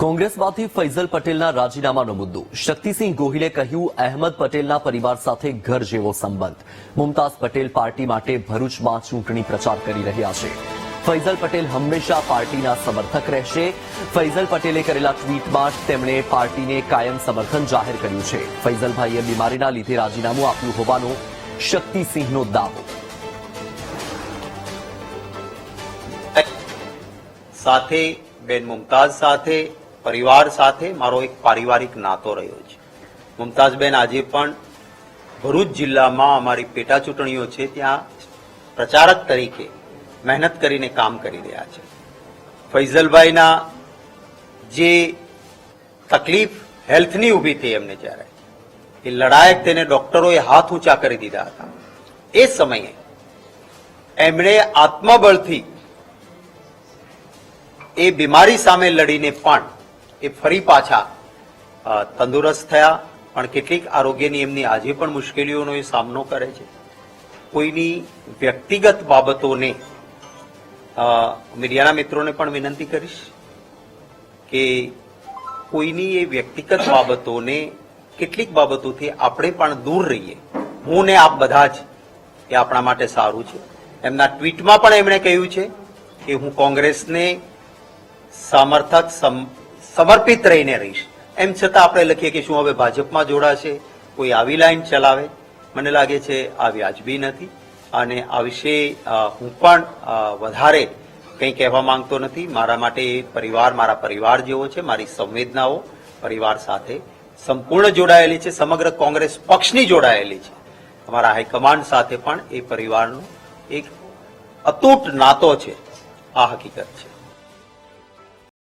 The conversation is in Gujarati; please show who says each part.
Speaker 1: કોંગ્રેસમાંથી ફૈઝલ પટેલના રાજીનામાનો મુદ્દો. શક્તિસિંહ ગોહિલે કહ્યું, અહેમદ પટેલના પરિવાર સાથે ઘર જેવો સંબંધ. મુમતાઝ પટેલ પાર્ટી માટે ભરૂચમાં ચૂંટણી પ્રચાર કરી રહ્યા છે. ફૈઝલ પટેલ હંમેશા પાર્ટીના સમર્થક રહેશે. ફૈઝલ પટેલે કરેલા ટ્વીટમાં તેમણે પાર્ટીને કાયમ સમર્થન જાહેર કર્યું છે. ફૈઝલભાઈએ બીમારીના લીધે રાજીનામું આપ્યું હોવાનો શક્તિસિંહનો દાવો.
Speaker 2: સાથે, બેન મુમતાઝ સાથે પરિવાર સાથે મારો એક પારિવારિક નાતો રહ્યો છે. મુમતાઝબેન આજે પણ ભરૂચ જિલ્લામાં અમારી પેટા ચૂંટણીઓ છે. ત્યાં પ્રચારક તરીકે મહેનત કરીને કામ કરી રહ્યા છે. ફૈઝલભાઈના જે તકલીફ હેલ્થની ઊભી થઈ એમને જ્યારે, એ લડાયક તેને ડોક્ટરોએ હાથ ઊંચા કરી દીધા હતા. એ સમયે એમણે આત્મબળથી એ બીમારી સામે લડીને પણ એ ફરી પાછા તંદુરસ્ત થયા. પણ કેટલીક આરોગ્યની એમની આજે પણ મુશ્કેલીઓનો એ સામનો કરે છે. કોઈની વ્યક્તિગત બાબતોને મીડિયાના મિત્રોને પણ વિનંતી કરીશ કે કોઈની એ વ્યક્તિગત બાબતોને કેટલીક બાબતોથી આપણે પણ દૂર રહીએ. હું ને આપ બધા જ એ આપણા માટે સારું છે. એમના ટ્વીટમાં પણ એમણે કહ્યું છે કે હું કોંગ્રેસને સમર્થક સમ- સમર્પિત રહીને રહીશ. એમ છતાં આપણે લખીએ કે શું હવે ભાજપમાં જોડાશે? કોઈ આવી લાઈન ચલાવે? મને લાગે છે આ વ્યાજબી નથી. અને આ વિશે હું પણ વધારે કંઈ કહેવા માંગતો નથી. મારા માટે પરિવાર મારા પરિવાર જેવો છે, મારી સંવેદનાઓ પરિવાર સાથે સંપૂર્ણ જોડાયેલી છે, સમગ્ર કોંગ્રેસ પક્ષની જોડાયેલી છે. અમારા હાઈકમાન્ડ સાથે પણ એ પરિવારનો એક અતૂટ નાતો છે. આ હકીકત છે.